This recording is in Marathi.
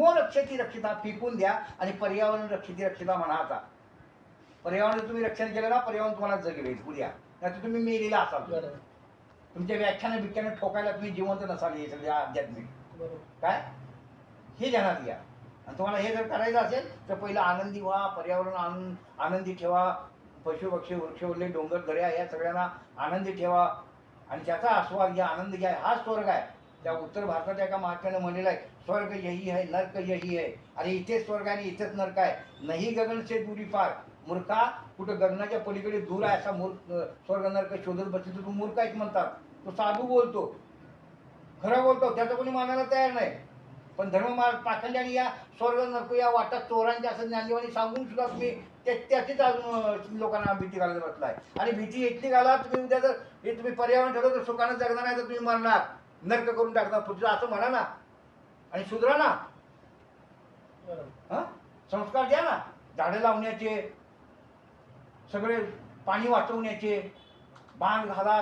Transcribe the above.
धर्मो रक्षती रक्षिता फेकून द्या आणि पर्यावरण रक्षिती रक्षिता म्हणा आता. पर्यावरण तुम्ही रक्षण केलं ना पर्यावरण तुम्हाला जगवेल उद्या नाही तर तुम्ही मेलेला असाल. तुमच्या व्याख्यानं बिख्यानं ठोकायला तुम्ही जिवंत नसाल हे आध्यात्मिक. काय? हे ध्यानात घ्या. आणि तुम्हाला हे जर करायचं असेल तर पहिलं आनंदी व्हा पर्यावरण आनंद आनंदी ठेवा. पशु पक्षी वृक्ष उरले डोंगर दऱ्या या सगळ्यांना आनंदी ठेवा. आणि त्याचा आस्वाद घ्या आनंद घ्या. हा स्वर्ग आहे. त्या उत्तर भारताच्या एका महात्म्यानं म्हणलेलं आहे स्वर्ग यही आहे नर्क यही आहे आणि इथेच स्वर्ग आणि इथेच नर्क आहे. नाही गगन से दुरी पार. मूर्खा कुठं गगनाच्या पलीकडे दूर आहे असा मूर्ख स्वर्ग नर्क शोधत बसले तर तू मूर्ख आहेस म्हणतात. तो साधू बोलतो. खरं बोलतो. त्याचं कोणी मानायला तयार नाही. पण धर्म मार्ग पाखंड्याने या स्वर्ग नर्क या वाटात चोरांच्या असं ज्ञानदेवानी सांगून सुद्धा तुम्ही ते त्याचीच अजून लोकांना भीती घालत बसलाय. आणि भीती इतकी घाला तुम्ही उद्या जर हे तुम्ही पर्यावरण ठरवलं तर सुखानं जगणार नाही तर तुम्ही मरणार. नर्क करून टाकणार पृथ्वी असं म्हणा ना. आणि सुधरा ना. हं? संस्कार द्या ना. झाडं लावण्याचे सगळे पाणी वाचवण्याचे बाण घाला.